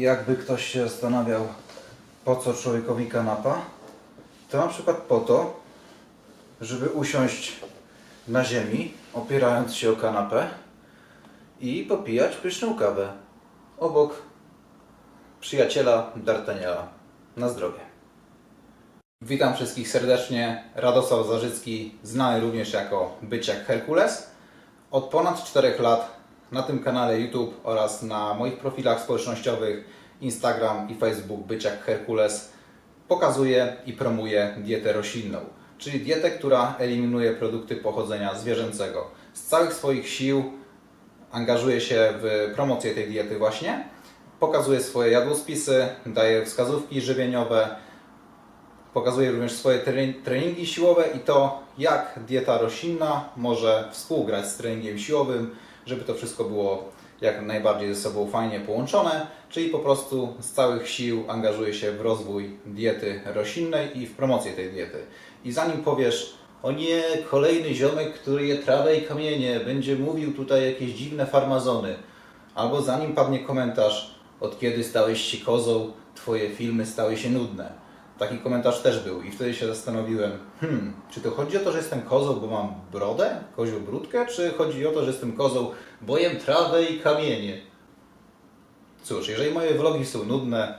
jakby ktoś się zastanawiał, po co człowiekowi kanapa, to na przykład po to, żeby usiąść na ziemi, opierając się o kanapę i popijać pyszną kawę obok przyjaciela D'Artagnana. Na zdrowie. Witam wszystkich serdecznie. Radosław Zarzycki, znany również jako Byczek Herkules. Od ponad 4 lat na tym kanale YouTube oraz na moich profilach społecznościowych Instagram i Facebook Byczek Herkules pokazuję i promuję dietę roślinną, czyli dietę, która eliminuje produkty pochodzenia zwierzęcego. Z całych swoich sił angażuję się w promocję tej diety właśnie. Pokazuję swoje jadłospisy, daję wskazówki żywieniowe, Pokazuje również swoje tre- treningi siłowe i to, jak dieta roślinna może współgrać z treningiem siłowym, żeby to wszystko było jak najbardziej ze sobą fajnie połączone, czyli po prostu z całych sił angażuje się w rozwój diety roślinnej i w promocję tej diety. I zanim powiesz, o nie, kolejny ziomek, który je trawę i kamienie, będzie mówił tutaj jakieś dziwne farmazony, albo zanim padnie komentarz, od kiedy stałeś się kozą, twoje filmy stały się nudne. Taki komentarz też był i wtedy się zastanowiłem, hmm, czy to chodzi o to, że jestem kozą, bo mam brodę, kozią brudkę, czy chodzi o to, że jestem kozą, bo jem trawę i kamienie? Cóż, jeżeli moje vlogi są nudne,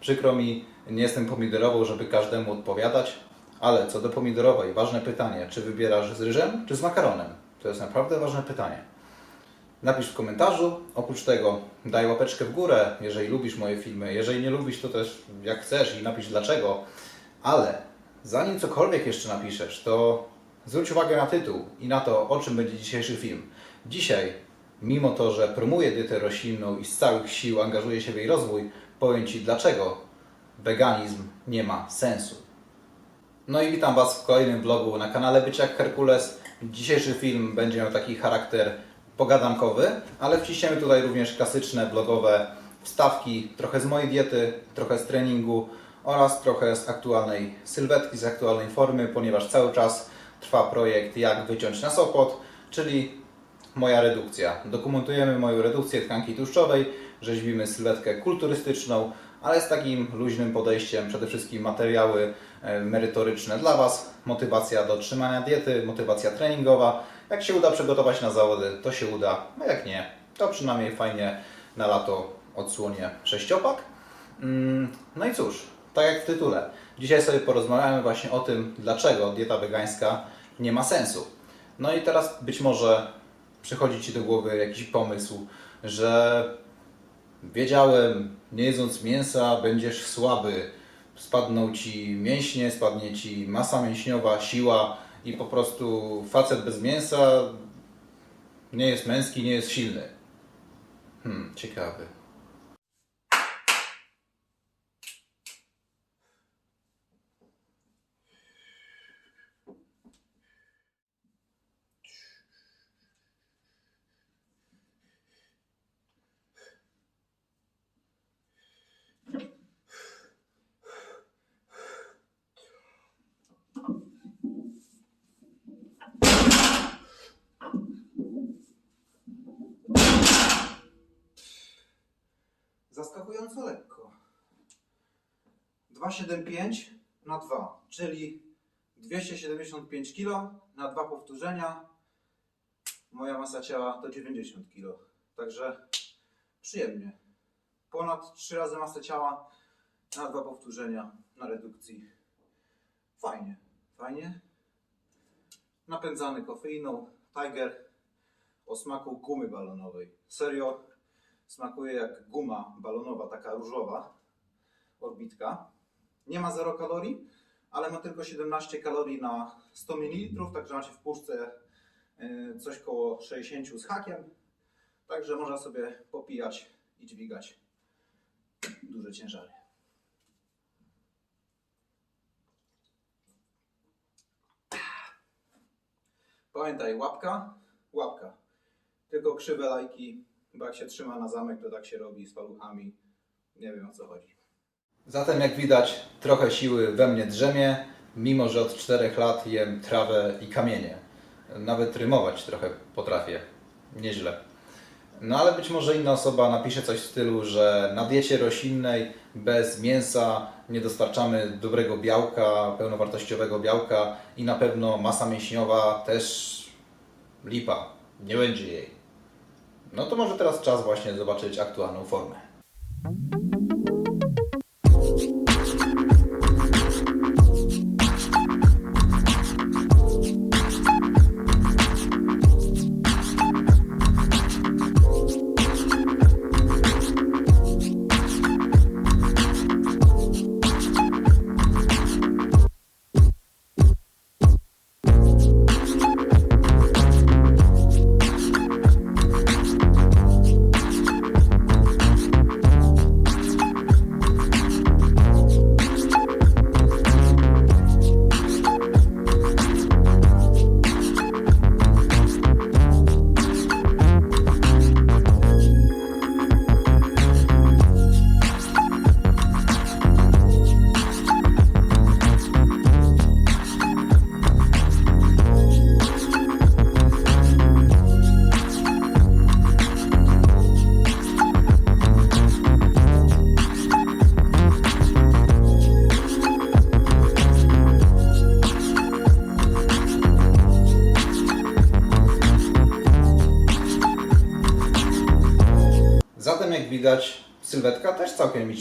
przykro mi, nie jestem pomidorową, żeby każdemu odpowiadać, ale co do pomidorowej, ważne pytanie, czy wybierasz z ryżem, czy z makaronem? To jest naprawdę ważne pytanie. Napisz w komentarzu. Oprócz tego daj łapeczkę w górę, jeżeli lubisz moje filmy. Jeżeli nie lubisz, to też jak chcesz i napisz dlaczego. Ale zanim cokolwiek jeszcze napiszesz, to zwróć uwagę na tytuł i na to, o czym będzie dzisiejszy film. Dzisiaj, mimo to, że promuję dietę roślinną i z całych sił angażuję się w jej rozwój, powiem Ci dlaczego weganizm nie ma sensu. No i witam Was w kolejnym vlogu na kanale Byczak Herkules. Dzisiejszy film będzie miał taki charakter pogadankowy, ale wciśniemy tutaj również klasyczne blogowe wstawki, trochę z mojej diety, trochę z treningu oraz trochę z aktualnej sylwetki, z aktualnej formy, ponieważ cały czas trwa projekt Jak wyciąć na Sopot, czyli moja redukcja. Dokumentujemy moją redukcję tkanki tłuszczowej, rzeźbimy sylwetkę kulturystyczną, ale z takim luźnym podejściem, przede wszystkim materiały e, merytoryczne dla Was, motywacja do trzymania diety, motywacja treningowa. Jak się uda przygotować na zawody, to się uda, a jak nie, to przynajmniej fajnie na lato odsłonie sześciopak. Mm, No i cóż, tak jak w tytule, dzisiaj sobie porozmawiamy właśnie o tym, dlaczego dieta wegańska nie ma sensu. No i teraz być może przychodzi Ci do głowy jakiś pomysł, że wiedziałem, nie jedząc mięsa będziesz słaby, spadną Ci mięśnie, spadnie Ci masa mięśniowa, siła i po prostu facet bez mięsa nie jest męski, nie jest silny. Hmm, ciekawy. Zaskakująco lekko. 2,75 na 2, czyli 275 kg na dwa powtórzenia. Moja masa ciała to 90 kg. Także przyjemnie. Ponad 3 razy masę ciała na dwa powtórzenia na redukcji. Fajnie, fajnie. Napędzany kofeiną Tiger o smaku gumy balonowej. Serio, smakuje jak guma balonowa, taka różowa, orbitka. Nie ma 0 kalorii, ale ma tylko 17 kalorii na 100 ml, także macie w puszce y, coś koło 60 z hakiem. Także można sobie popijać i dźwigać duże ciężary. Pamiętaj, łapka, łapka. Tylko krzywe lajki, bo jak się trzyma na zamek, to tak się robi z paluchami. Nie wiem o co chodzi. Zatem jak widać, trochę siły we mnie drzemie, mimo że od 4 lat jem trawę i kamienie. Nawet rymować trochę potrafię. Nieźle. No ale być może inna osoba napisze coś w stylu, że na diecie roślinnej bez mięsa nie dostarczamy dobrego białka, pełnowartościowego białka i na pewno masa mięśniowa też lipa, nie będzie jej. No to może teraz czas właśnie zobaczyć aktualną formę.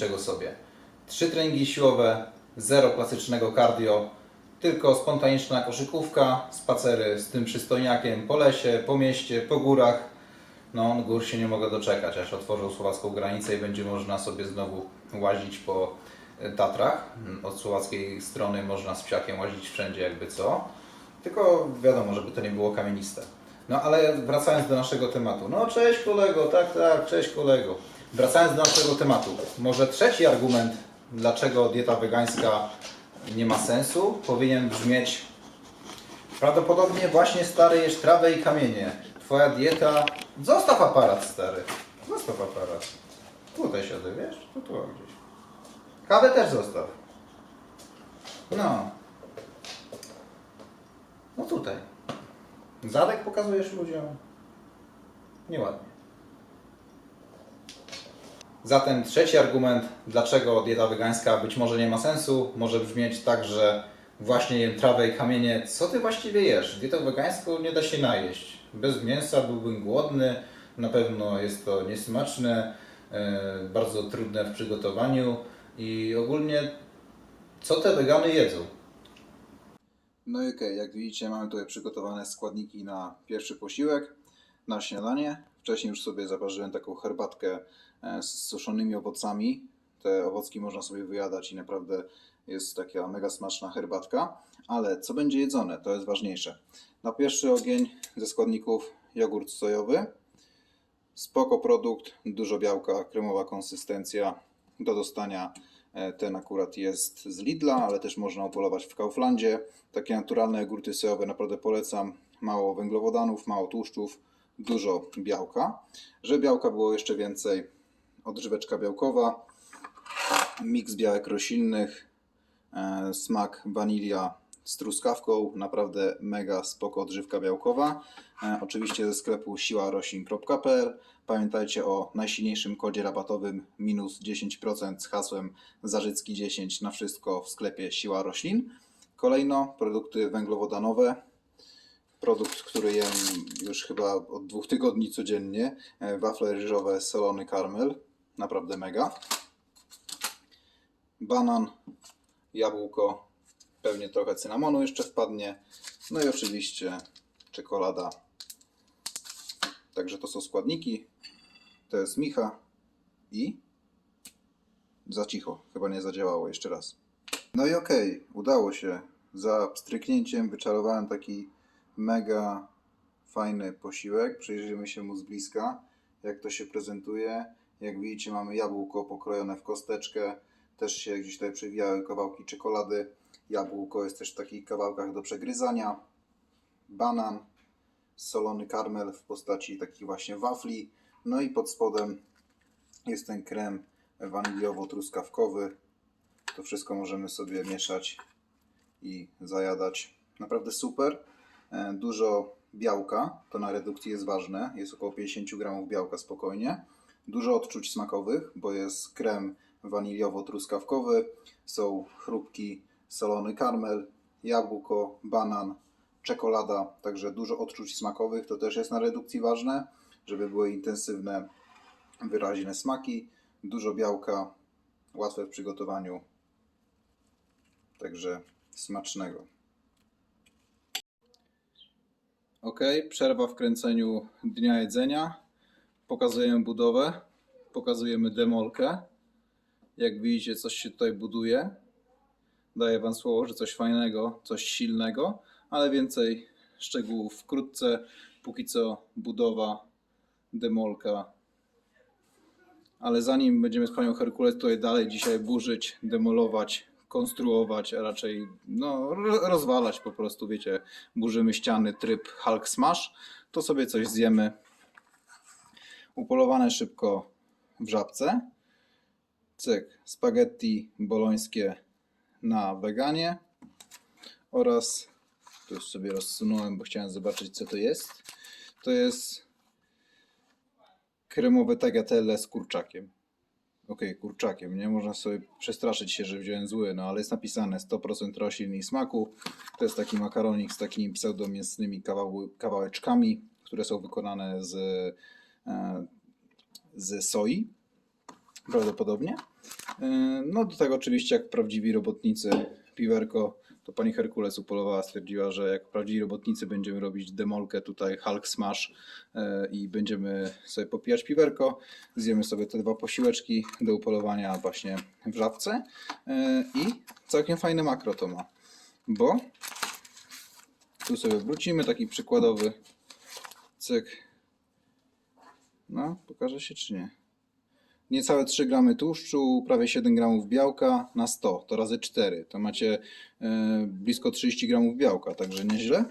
Niczego sobie. Trzy treningi siłowe, zero klasycznego cardio, tylko spontaniczna koszykówka, spacery z tym przystojniakiem po lesie, po mieście, po górach. No, gór się nie mogę doczekać, aż otworzą słowacką granicę i będzie można sobie znowu łazić po e, Tatrach. Od słowackiej strony można z psiakiem łazić wszędzie jakby co. Tylko wiadomo, żeby to nie było kamieniste. No ale wracając do naszego tematu. No cześć kolego, tak, tak, cześć kolego. Wracając do naszego tematu. Może trzeci argument, dlaczego dieta wegańska nie ma sensu, powinien brzmieć prawdopodobnie właśnie stary jesz trawę i kamienie. Twoja dieta... Zostaw aparat stary. Zostaw aparat. Tutaj siadę, wiesz? Tu, tu gdzieś. Kawę też zostaw. No. No tutaj. Zadek pokazujesz ludziom? Nieładnie. Zatem trzeci argument, dlaczego dieta wegańska być może nie ma sensu, może brzmieć tak, że właśnie jem trawę i kamienie. Co ty właściwie jesz? Dietą wegańską nie da się najeść. Bez mięsa byłbym głodny, na pewno jest to niesmaczne, e, bardzo trudne w przygotowaniu i ogólnie co te wegany jedzą? No i okej, jak widzicie mamy tutaj przygotowane składniki na pierwszy posiłek, na śniadanie. Wcześniej już sobie zaparzyłem taką herbatkę e, z suszonymi owocami. Te owocki można sobie wyjadać i naprawdę jest taka mega smaczna herbatka. Ale co będzie jedzone, to jest ważniejsze. Na pierwszy ogień ze składników jogurt sojowy. Spoko produkt, dużo białka, kremowa konsystencja. Do dostania e, ten akurat jest z Lidla, ale też można upolować w Kauflandzie. Takie naturalne jogurty sojowe naprawdę polecam. Mało węglowodanów, mało tłuszczów, dużo białka. Żeby białka było jeszcze więcej, odżyweczka białkowa, miks białek roślinnych, e, smak wanilia z truskawką, naprawdę mega spoko odżywka białkowa. E, oczywiście ze sklepu siłaroślin.pl. Pamiętajcie o najsilniejszym kodzie rabatowym minus 10% z hasłem Zarzycki 10 na wszystko w sklepie Siła Roślin. Kolejno produkty węglowodanowe. Produkt, który jem już chyba od dwóch tygodni codziennie. E, Wafle ryżowe solony karmel. Naprawdę mega. Banan, jabłko, pewnie trochę cynamonu jeszcze wpadnie. No i oczywiście czekolada. Także to są składniki. To jest Micha i za cicho, chyba nie zadziałało jeszcze raz. No i okej, udało się. Za stryknięciem wyczarowałem taki mega fajny posiłek. Przyjrzyjmy się mu z bliska, jak to się prezentuje. Jak widzicie, mamy jabłko pokrojone w kosteczkę. Też się gdzieś tutaj przewijały kawałki czekolady. Jabłko jest też w takich kawałkach do przegryzania. Banan, solony karmel w postaci takich właśnie wafli. No i pod spodem jest ten krem waniliowo-truskawkowy. To wszystko możemy sobie mieszać i zajadać. Naprawdę super. E, Dużo białka, to na redukcji jest ważne, jest około 50 gramów białka spokojnie. Dużo odczuć smakowych, bo jest krem waniliowo-truskawkowy, są chrupki solony karmel, jabłko, banan, czekolada, także dużo odczuć smakowych, to też jest na redukcji ważne, żeby były intensywne, wyraźne smaki, dużo białka, łatwe w przygotowaniu, także smacznego. Ok, przerwa w kręceniu dnia jedzenia. Pokazujemy budowę, pokazujemy demolkę. Jak widzicie, coś się tutaj buduje. Daję Wam słowo, że coś fajnego, coś silnego, ale więcej szczegółów wkrótce. Póki co budowa, demolka. Ale zanim będziemy z Panią Herkules tutaj dalej dzisiaj burzyć, demolować, konstruować, a raczej no, ro- rozwalać po prostu, wiecie, burzymy ściany, tryb Hulk Smash, to sobie coś zjemy. Upolowane szybko w żabce. Cyk, spaghetti bolońskie na weganie oraz tu już sobie rozsunąłem, bo chciałem zobaczyć co to jest. To jest kremowe tagliatelle z kurczakiem. Okej, kurczakiem, nie? Można sobie przestraszyć się, że wziąłem zły, no ale jest napisane 100% roślin i smaku. To jest taki makaronik z takimi pseudomięsnymi kawał, kawałeczkami, które są wykonane z, e, z soi, prawdopodobnie. E, No do tego oczywiście jak prawdziwi robotnicy piwerko, to pani Herkules upolowała, stwierdziła, że jak prawdziwi robotnicy będziemy robić demolkę tutaj Hulk Smash e, i będziemy sobie popijać piwerko, zjemy sobie te dwa posiłeczki do upolowania właśnie w żabce e, i całkiem fajne makro to ma, bo tu sobie wrócimy, taki przykładowy cyk. No, pokaże się czy nie? Niecałe 3 gramy tłuszczu, prawie 7 gramów białka na 100, to razy 4. To macie e, blisko 30 gramów białka, także nieźle.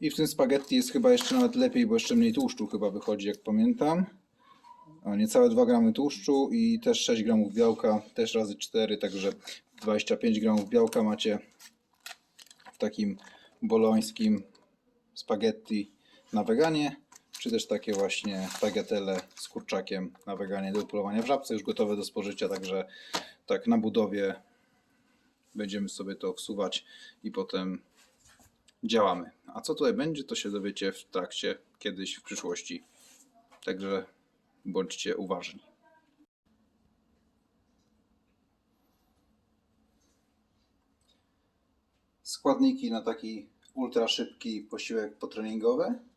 I w tym spaghetti jest chyba jeszcze nawet lepiej, bo jeszcze mniej tłuszczu chyba wychodzi, jak pamiętam. O, niecałe 2 gramy tłuszczu i też 6 gramów białka, też razy 4, także 25 gramów białka macie w takim bolońskim spaghetti na weganie, czy też takie właśnie tagliatelle z kurczakiem na weganie do upolowania w żabce, już gotowe do spożycia, także tak na budowie będziemy sobie to wsuwać i potem działamy. A co tutaj będzie, to się dowiecie w trakcie kiedyś w przyszłości. Także bądźcie uważni. Składniki na taki ultra szybki posiłek potreningowy.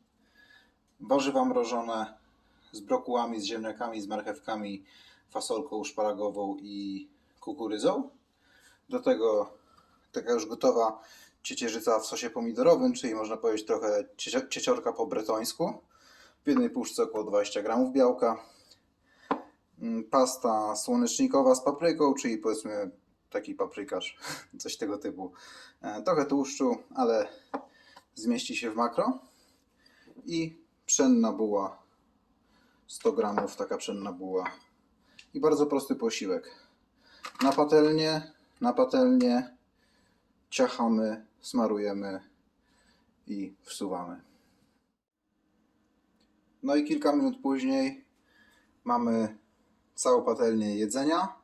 Warzywa mrożone z brokułami, z ziemniakami, z marchewkami, fasolką szparagową i kukurydzą. Do tego taka już gotowa ciecierzyca w sosie pomidorowym, czyli można powiedzieć trochę cie- cieciorka po bretońsku. W jednej puszce około 20 gramów białka. Mm, Pasta słonecznikowa z papryką, czyli powiedzmy taki paprykarz, coś tego typu. E, Trochę tłuszczu, ale zmieści się w makro. I pszenna buła, 100 gramów, taka pszenna buła. I bardzo prosty posiłek. Na patelnię, na patelnię ciachamy, smarujemy i wsuwamy. No i kilka minut później mamy całą patelnię jedzenia.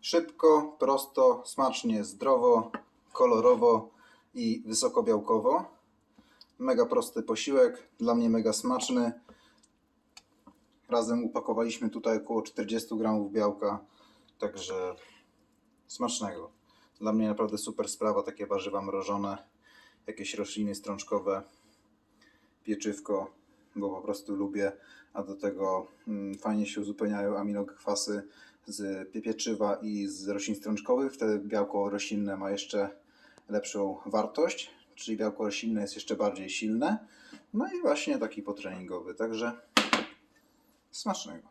Szybko, prosto, smacznie, zdrowo, kolorowo i wysokobiałkowo. Mega prosty posiłek, dla mnie mega smaczny. Razem upakowaliśmy tutaj około 40 gramów białka, także smacznego. Dla mnie naprawdę super sprawa, takie warzywa mrożone, jakieś rośliny strączkowe, pieczywko, bo po prostu lubię, a do tego mm, fajnie się uzupełniają aminokwasy z pieprzywa i z roślin strączkowych, wtedy białko roślinne ma jeszcze lepszą wartość, czyli białko roślinne jest jeszcze bardziej silne. No i właśnie taki potreningowy, także smacznego.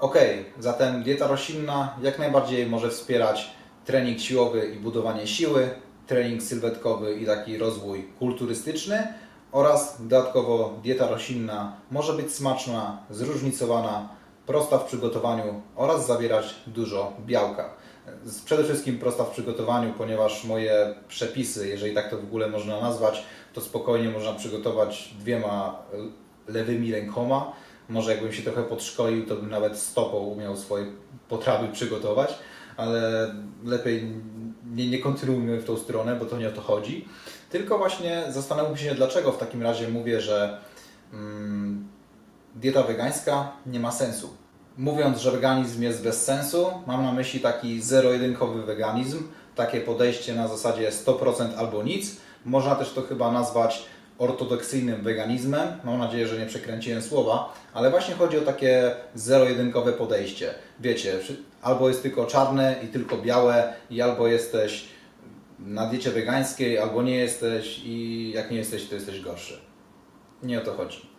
Ok, zatem dieta roślinna jak najbardziej może wspierać trening siłowy i budowanie siły, trening sylwetkowy i taki rozwój kulturystyczny oraz dodatkowo dieta roślinna może być smaczna, zróżnicowana, prosta w przygotowaniu oraz zawierać dużo białka. Przede wszystkim prosta w przygotowaniu, ponieważ moje przepisy, jeżeli tak to w ogóle można nazwać, to spokojnie można przygotować dwiema e, lewymi rękoma. Może jakbym się trochę podszkolił, to bym nawet stopą umiał swoje potrawy przygotować, ale lepiej nie, nie kontynuujmy w tą stronę, bo to nie o to chodzi. Tylko właśnie zastanówmy się, dlaczego w takim razie mówię, że mm, dieta wegańska nie ma sensu. Mówiąc, że weganizm jest bez sensu, mam na myśli taki zero-jedynkowy weganizm, takie podejście na zasadzie 100% albo nic. Można też to chyba nazwać ortodoksyjnym weganizmem. Mam nadzieję, że nie przekręciłem słowa, ale właśnie chodzi o takie zero-jedynkowe podejście. Wiecie, albo jest tylko czarne i tylko białe, i albo jesteś na diecie wegańskiej, albo nie jesteś, i jak nie jesteś, to jesteś gorszy. Nie o to chodzi.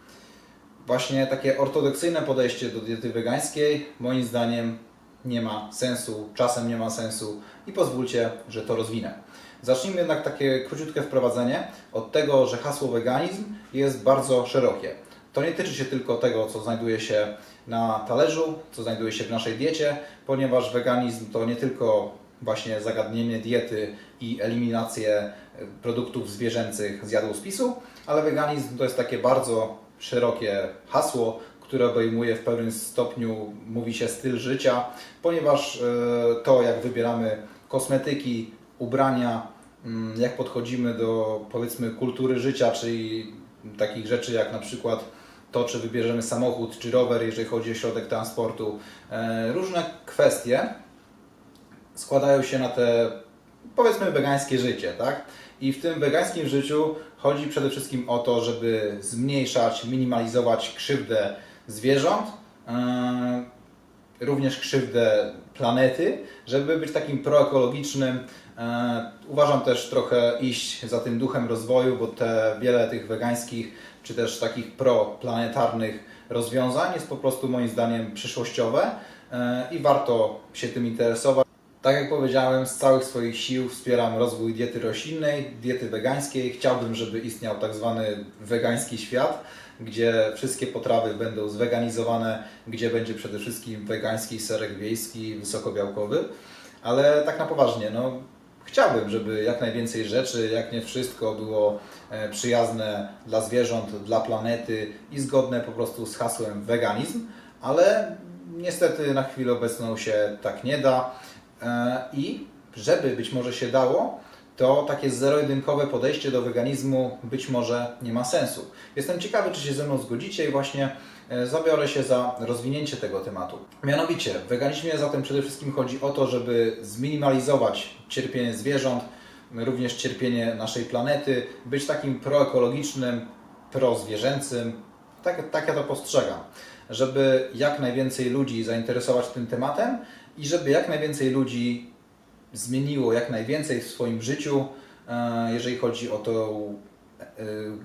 Właśnie takie ortodoksyjne podejście do diety wegańskiej moim zdaniem nie ma sensu, czasem nie ma sensu i pozwólcie, że to rozwinę. Zacznijmy jednak takie króciutkie wprowadzenie od tego, że hasło weganizm jest bardzo szerokie. To nie tyczy się tylko tego, co znajduje się na talerzu, co znajduje się w naszej diecie, ponieważ weganizm to nie tylko właśnie zagadnienie diety i eliminację produktów zwierzęcych z jadłospisu, ale weganizm to jest takie bardzo szerokie hasło, które obejmuje w pewnym stopniu, mówi się, styl życia, ponieważ e, to, jak wybieramy kosmetyki, ubrania, mm, jak podchodzimy do powiedzmy kultury życia, czyli takich rzeczy jak na przykład to, czy wybierzemy samochód, czy rower, jeżeli chodzi o środek transportu, e, różne kwestie składają się na te powiedzmy wegańskie życie, tak? I w tym wegańskim życiu chodzi przede wszystkim o to, żeby zmniejszać, minimalizować krzywdę zwierząt, e, również krzywdę planety, żeby być takim proekologicznym. E, uważam też trochę iść za tym duchem rozwoju, bo te wiele tych wegańskich czy też takich proplanetarnych rozwiązań jest po prostu moim zdaniem przyszłościowe e, i warto się tym interesować. Tak jak powiedziałem, z całych swoich sił wspieram rozwój diety roślinnej, diety wegańskiej. Chciałbym, żeby istniał tak zwany wegański świat, gdzie wszystkie potrawy będą zweganizowane, gdzie będzie przede wszystkim wegański serek wiejski, wysokobiałkowy. Ale tak na poważnie, no, chciałbym, żeby jak najwięcej rzeczy, jak nie wszystko było e, przyjazne dla zwierząt, dla planety i zgodne po prostu z hasłem weganizm, ale niestety na chwilę obecną się tak nie da. E, I żeby być może się dało, to takie zero-jedynkowe podejście do weganizmu być może nie ma sensu. Jestem ciekawy, czy się ze mną zgodzicie i właśnie e, zabiorę się za rozwinięcie tego tematu. Mianowicie, w weganizmie zatem przede wszystkim chodzi o to, żeby zminimalizować cierpienie zwierząt, również cierpienie naszej planety, być takim proekologicznym, prozwierzęcym. Tak, tak ja to postrzegam. Żeby jak najwięcej ludzi zainteresować tym tematem i żeby jak najwięcej ludzi zmieniło jak najwięcej w swoim życiu, e, jeżeli chodzi o tą e,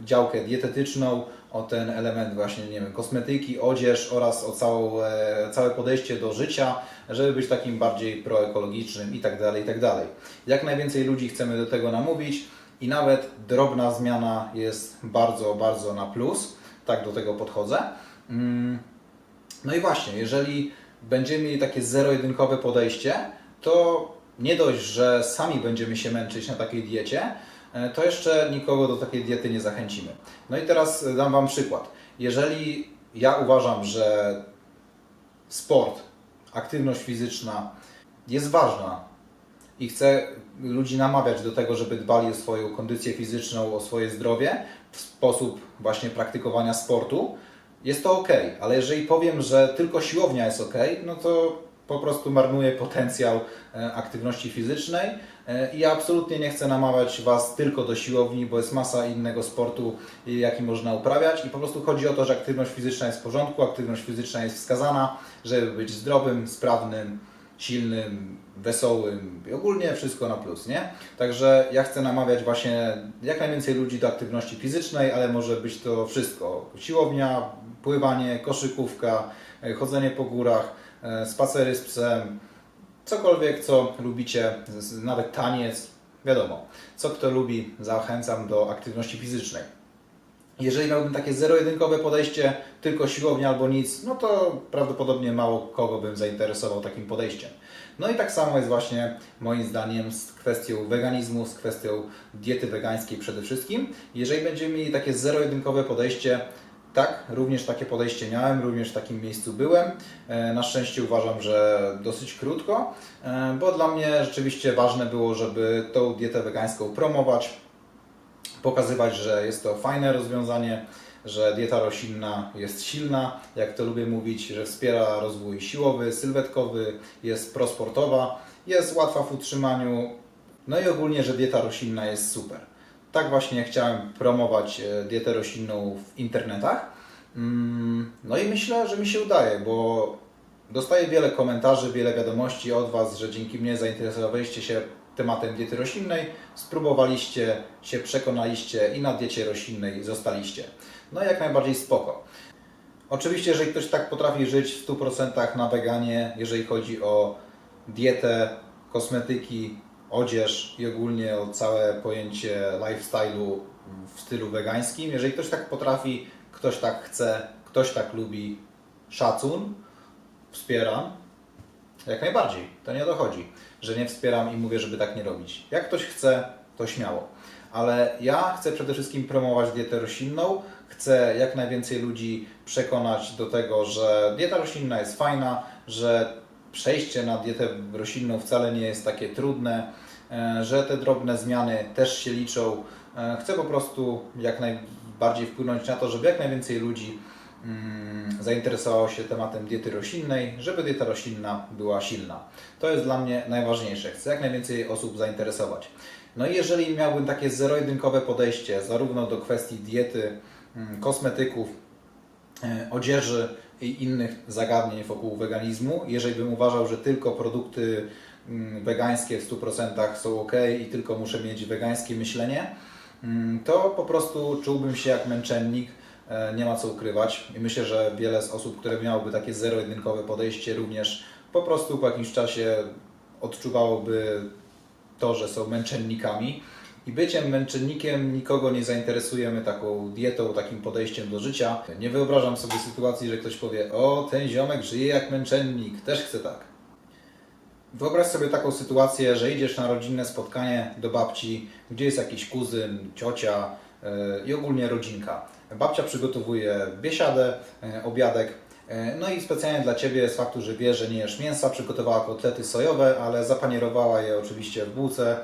działkę dietetyczną, o ten element właśnie, nie wiem, kosmetyki, odzież oraz o całą, e, całe podejście do życia, żeby być takim bardziej proekologicznym i tak dalej, i tak dalej. Jak najwięcej ludzi chcemy do tego namówić i nawet drobna zmiana jest bardzo, bardzo na plus. Tak do tego podchodzę. Mm. No i właśnie, jeżeli będziemy mieli takie zero-jedynkowe podejście, to nie dość, że sami będziemy się męczyć na takiej diecie, e, to jeszcze nikogo do takiej diety nie zachęcimy. No i teraz e, dam Wam przykład. Jeżeli ja uważam, że sport, aktywność fizyczna jest ważna i chcę ludzi namawiać do tego, żeby dbali o swoją kondycję fizyczną, o swoje zdrowie w sposób właśnie praktykowania sportu, jest to ok, ale jeżeli powiem, że tylko siłownia jest ok, no to po prostu marnuje potencjał e, aktywności fizycznej e, i ja absolutnie nie chcę namawiać Was tylko do siłowni, bo jest masa innego sportu, jaki można uprawiać i po prostu chodzi o to, że aktywność fizyczna jest w porządku, aktywność fizyczna jest wskazana, żeby być zdrowym, sprawnym, silnym, wesołym i ogólnie wszystko na plus, nie? Także ja chcę namawiać właśnie jak najwięcej ludzi do aktywności fizycznej, ale może być to wszystko. Siłownia, pływanie, koszykówka, e, chodzenie po górach, e, spacery z psem, cokolwiek co lubicie, nawet taniec, wiadomo. Co kto lubi, zachęcam do aktywności fizycznej. Jeżeli miałbym takie zero-jedynkowe podejście, tylko siłownia albo nic, no to prawdopodobnie mało kogo bym zainteresował takim podejściem. No i tak samo jest właśnie moim zdaniem z kwestią weganizmu, z kwestią diety wegańskiej przede wszystkim. Jeżeli będziemy mieli takie zero-jedynkowe podejście, tak, również takie podejście miałem, również w takim miejscu byłem. E, Na szczęście uważam, że dosyć krótko, e, bo dla mnie rzeczywiście ważne było, żeby tą dietę wegańską promować, pokazywać, że jest to fajne rozwiązanie, że dieta roślinna jest silna, jak to lubię mówić, że wspiera rozwój siłowy, sylwetkowy, jest prosportowa, jest łatwa w utrzymaniu, no i ogólnie, że dieta roślinna jest super. Tak właśnie chciałem promować e, dietę roślinną w internetach. Mm, No i myślę, że mi się udaje, bo dostaję wiele komentarzy, wiele wiadomości od Was, że dzięki mnie zainteresowaliście się tematem diety roślinnej, spróbowaliście, się przekonaliście i na diecie roślinnej zostaliście. No jak najbardziej spoko. Oczywiście, jeżeli ktoś tak potrafi żyć w 100% na weganie, jeżeli chodzi o dietę, kosmetyki, odzież i ogólnie o całe pojęcie lifestyle'u w stylu wegańskim, jeżeli ktoś tak potrafi, ktoś tak chce, ktoś tak lubi, szacun, wspieram, jak najbardziej. To nie dochodzi, że nie wspieram i mówię, żeby tak nie robić. Jak ktoś chce, to śmiało. Ale ja chcę przede wszystkim promować dietę roślinną. Chcę jak najwięcej ludzi przekonać do tego, że dieta roślinna jest fajna, że przejście na dietę roślinną wcale nie jest takie trudne, że te drobne zmiany też się liczą. E, Chcę po prostu jak najbardziej wpłynąć na to, żeby jak najwięcej ludzi mm, zainteresowało się tematem diety roślinnej, żeby dieta roślinna była silna. To jest dla mnie najważniejsze. Chcę jak najwięcej osób zainteresować. No i jeżeli miałbym takie zero-jedynkowe podejście zarówno do kwestii diety, mm, kosmetyków, e, odzieży i innych zagadnień wokół weganizmu, jeżeli bym uważał, że tylko produkty wegańskie w 100% są ok i tylko muszę mieć wegańskie myślenie, mm, to po prostu czułbym się jak męczennik, e, nie ma co ukrywać. I myślę, że wiele z osób, które miałoby takie zero-jedynkowe podejście, również po prostu po jakimś czasie odczuwałoby to, że są męczennikami. I byciem męczennikiem nikogo nie zainteresujemy taką dietą, takim podejściem do życia. Nie wyobrażam sobie sytuacji, że ktoś powie: O, ten ziomek żyje jak męczennik, też chcę tak. Wyobraź sobie taką sytuację, że idziesz na rodzinne spotkanie do babci, gdzie jest jakiś kuzyn, ciocia yy, i ogólnie rodzinka. Babcia przygotowuje biesiadę, yy, obiadek, yy, no i specjalnie dla Ciebie z faktu, że wie, że nie jesz mięsa, przygotowała kotlety sojowe, ale zapanierowała je oczywiście w bułce,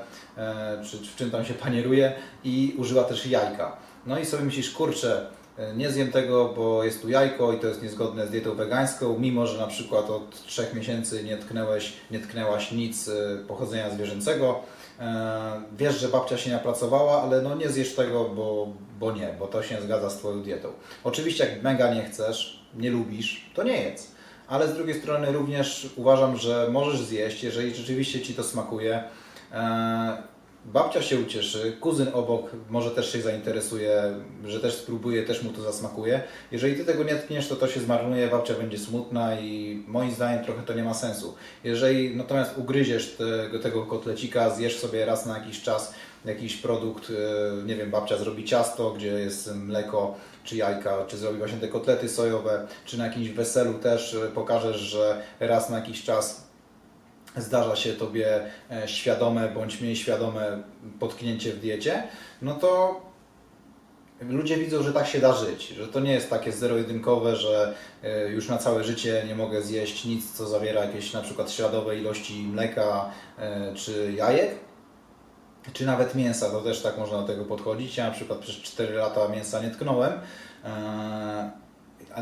czy w czym tam się panieruje i użyła też jajka. No i sobie myślisz, kurczę, nie zjem tego, bo jest tu jajko i to jest niezgodne z dietą wegańską, mimo że na przykład od trzech miesięcy nie tknęłeś, nie tknęłaś nic y, pochodzenia zwierzęcego. E, Wiesz, że babcia się napracowała, ale no nie zjesz tego, bo, bo nie, bo to się zgadza z Twoją dietą. Oczywiście jak mega nie chcesz, nie lubisz, to nie jedz. Ale z drugiej strony również uważam, że możesz zjeść, jeżeli rzeczywiście Ci to smakuje. Babcia się ucieszy, kuzyn obok może też się zainteresuje, że też spróbuje, też mu to zasmakuje. Jeżeli ty tego nie tkniesz, to to się zmarnuje, babcia będzie smutna i moim zdaniem trochę to nie ma sensu. Jeżeli natomiast ugryziesz tego, tego kotlecika, zjesz sobie raz na jakiś czas jakiś produkt, e, nie wiem, babcia zrobi ciasto, gdzie jest mleko czy jajka, czy zrobi właśnie te kotlety sojowe, czy na jakimś weselu też e, pokażesz, że raz na jakiś czas zdarza się Tobie e, świadome bądź mniej świadome potknięcie w diecie, no to ludzie widzą, że tak się da żyć, że to nie jest takie zero-jedynkowe, że e, już na całe życie nie mogę zjeść nic, co zawiera jakieś na przykład śladowe ilości mleka e, czy jajek, czy nawet mięsa, to też tak można do tego podchodzić. Ja na przykład przez 4 lata mięsa nie tknąłem,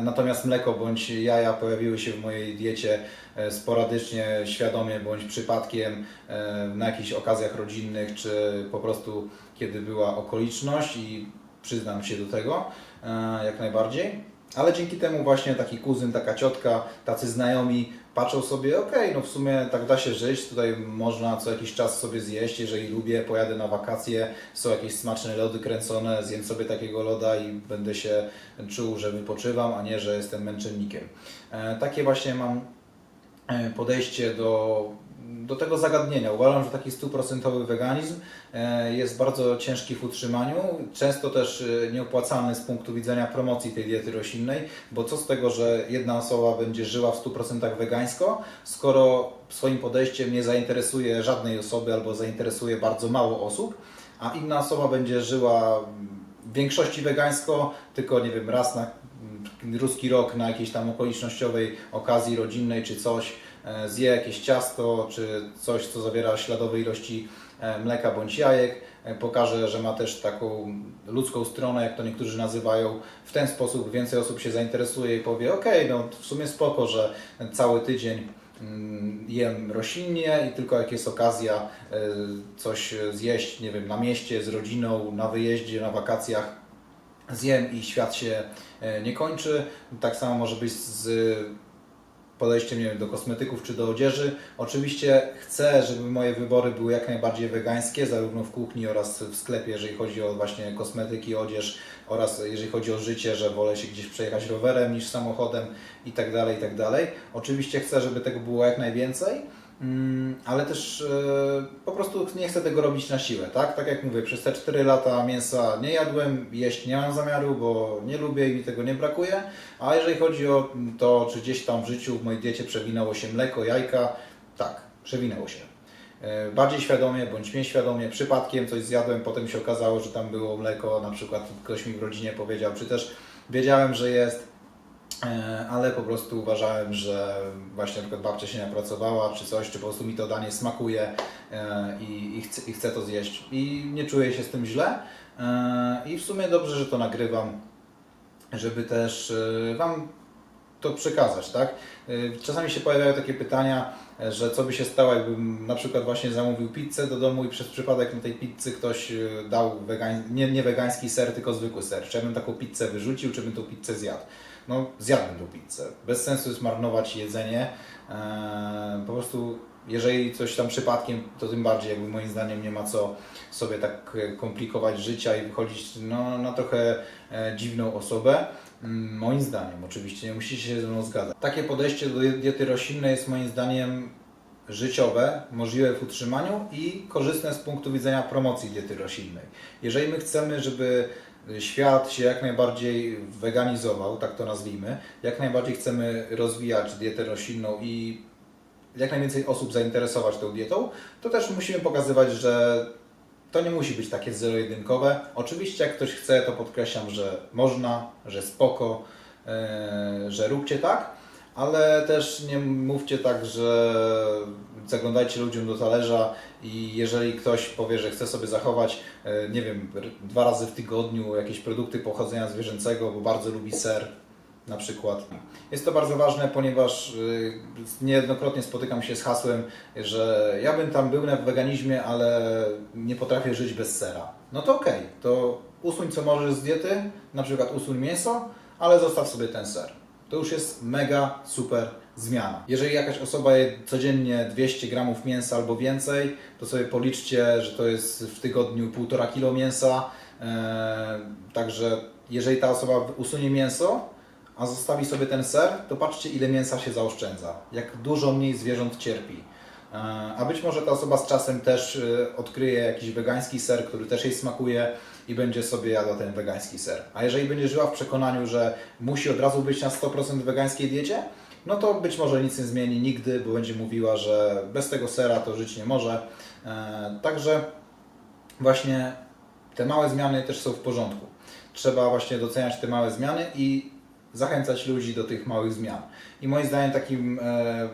natomiast mleko bądź jaja pojawiły się w mojej diecie e, sporadycznie, świadomie bądź przypadkiem e, na jakichś okazjach rodzinnych, czy po prostu kiedy była okoliczność i przyznam się do tego e, jak najbardziej. Ale dzięki temu właśnie taki kuzyn, taka ciotka, tacy znajomi patrzą sobie, okej, no w sumie tak da się żyć, tutaj można co jakiś czas sobie zjeść, jeżeli lubię, pojadę na wakacje, są jakieś smaczne lody kręcone, zjem sobie takiego loda i będę się czuł, że wypoczywam, a nie, że jestem męczennikiem. E, takie właśnie mam podejście do do tego zagadnienia. Uważam, że taki stuprocentowy weganizm e, jest bardzo ciężki w utrzymaniu, często też e, nieopłacalny z punktu widzenia promocji tej diety roślinnej, bo co z tego, że jedna osoba będzie żyła w 100% wegańsko, skoro swoim podejściem nie zainteresuje żadnej osoby albo zainteresuje bardzo mało osób, a inna osoba będzie żyła w większości wegańsko, tylko nie wiem, raz na ruski rok na jakiejś tam okolicznościowej okazji rodzinnej czy coś, e, zje jakieś ciasto czy coś, co zawiera śladowe ilości e, mleka bądź jajek, e, pokaże, że ma też taką ludzką stronę, jak to niektórzy nazywają. W ten sposób więcej osób się zainteresuje i powie, ok, no w sumie spoko, że cały tydzień mm, jem roślinnie i tylko jak jest okazja coś zjeść, nie wiem, na mieście, z rodziną, na wyjeździe, na wakacjach, zjem i świat się e, nie kończy. Tak samo może być z podejściem nie wiem, do kosmetyków czy do odzieży. Oczywiście chcę, żeby moje wybory były jak najbardziej wegańskie, zarówno w kuchni oraz w sklepie, jeżeli chodzi o właśnie kosmetyki, odzież oraz jeżeli chodzi o życie, że wolę się gdzieś przejechać rowerem niż samochodem i tak dalej, i tak dalej. Oczywiście chcę, żeby tego było jak najwięcej. Mm, ale też e, po prostu nie chcę tego robić na siłę, tak? Tak jak mówię, przez te 4 lata mięsa nie jadłem, jeść nie mam zamiaru, bo nie lubię i mi tego nie brakuje. A jeżeli chodzi o to, czy gdzieś tam w życiu w mojej diecie przewinęło się mleko, jajka, tak, przewinęło się. E, Bardziej świadomie bądź mniej świadomie, przypadkiem coś zjadłem, potem się okazało, że tam było mleko, na przykład ktoś mi w rodzinie powiedział, czy też wiedziałem, że jest, ale po prostu uważałem, że właśnie na przykład babcia się napracowała, czy coś, czy po prostu mi to danie smakuje e, i, i, chcę, i chcę to zjeść. I nie czuję się z tym źle. E, I w sumie dobrze, że to nagrywam, żeby też e, Wam to przekazać, tak? E, Czasami się pojawiają takie pytania, e, że co by się stało, jakbym na przykład właśnie zamówił pizzę do domu i przez przypadek na tej pizzy ktoś e, dał wegań, nie, nie wegański ser, tylko zwykły ser. Czy ja bym taką pizzę wyrzucił, czy bym tą pizzę zjadł? No, zjadłbym tą pizzę. Bez sensu jest marnować jedzenie. Eee, po prostu, jeżeli coś tam przypadkiem, to tym bardziej, jakby moim zdaniem nie ma co sobie tak e, komplikować życia i wychodzić no, na trochę e, dziwną osobę. Mm, Moim zdaniem, oczywiście, nie musicie się ze mną zgadzać. Takie podejście do diety roślinnej jest moim zdaniem życiowe, możliwe w utrzymaniu i korzystne z punktu widzenia promocji diety roślinnej. Jeżeli my chcemy, żeby świat się jak najbardziej weganizował, tak to nazwijmy, jak najbardziej chcemy rozwijać dietę roślinną i jak najwięcej osób zainteresować tą dietą, to też musimy pokazywać, że to nie musi być takie zero-jedynkowe. Oczywiście jak ktoś chce, to podkreślam, że można, że spoko, e, że róbcie tak, ale też nie mówcie tak, że zaglądajcie ludziom do talerza i jeżeli ktoś powie, że chce sobie zachować, e, nie wiem, dwa razy w tygodniu jakieś produkty pochodzenia zwierzęcego, bo bardzo lubi ser na przykład. Jest to bardzo ważne, ponieważ y, niejednokrotnie spotykam się z hasłem, że ja bym tam był na weganizmie, ale nie potrafię żyć bez sera. No to okej, to usuń co możesz z diety, na przykład usuń mięso, ale zostaw sobie ten ser. To już jest mega super zmiana. Jeżeli jakaś osoba je codziennie 200 gramów mięsa albo więcej, to sobie policzcie, że to jest w tygodniu 1,5 kg mięsa. Eee, także jeżeli ta osoba usunie mięso, a zostawi sobie ten ser, to patrzcie ile mięsa się zaoszczędza. Jak dużo mniej zwierząt cierpi. Eee, A być może ta osoba z czasem też y, odkryje jakiś wegański ser, który też jej smakuje i będzie sobie jadła ten wegański ser. A jeżeli będzie żyła w przekonaniu, że musi od razu być na 100% wegańskiej diecie, no to być może nic nie zmieni nigdy, bo będzie mówiła, że bez tego sera to żyć nie może. Eee, Także właśnie te małe zmiany też są w porządku. Trzeba właśnie doceniać te małe zmiany i zachęcać ludzi do tych małych zmian. I moim zdaniem takim e,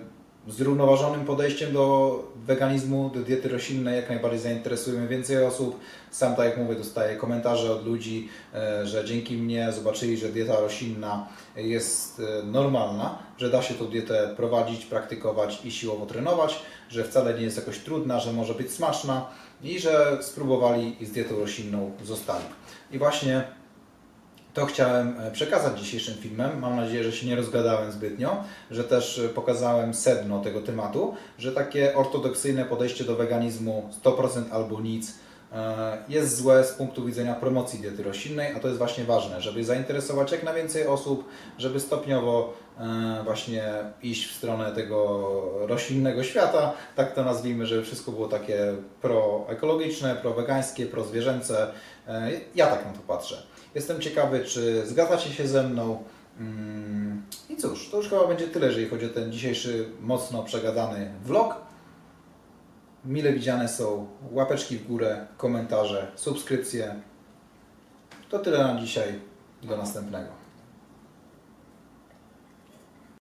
zrównoważonym podejściem do weganizmu, do diety roślinnej jak najbardziej zainteresujemy więcej osób. Sam tak jak mówię, dostaję komentarze od ludzi, e, że dzięki mnie zobaczyli, że dieta roślinna jest e, normalna, że da się tą dietę prowadzić, praktykować i siłowo trenować, że wcale nie jest jakoś trudna, że może być smaczna i że spróbowali i z dietą roślinną zostali. I właśnie to chciałem e, przekazać dzisiejszym filmem. Mam nadzieję, że się nie rozgadałem zbytnio, że też e, pokazałem sedno tego tematu, że takie ortodoksyjne podejście do weganizmu 100% albo nic e, jest złe z punktu widzenia promocji diety roślinnej, a to jest właśnie ważne, żeby zainteresować jak najwięcej osób, żeby stopniowo właśnie iść w stronę tego roślinnego świata, tak to nazwijmy, żeby wszystko było takie proekologiczne, prowegańskie, prozwierzęce. Ja tak na to patrzę. Jestem ciekawy, czy zgadzacie się ze mną. Mm, I cóż, to już chyba będzie tyle, jeżeli chodzi o ten dzisiejszy mocno przegadany vlog. Mile widziane są łapeczki w górę, komentarze, subskrypcje. To tyle na dzisiaj. Do następnego.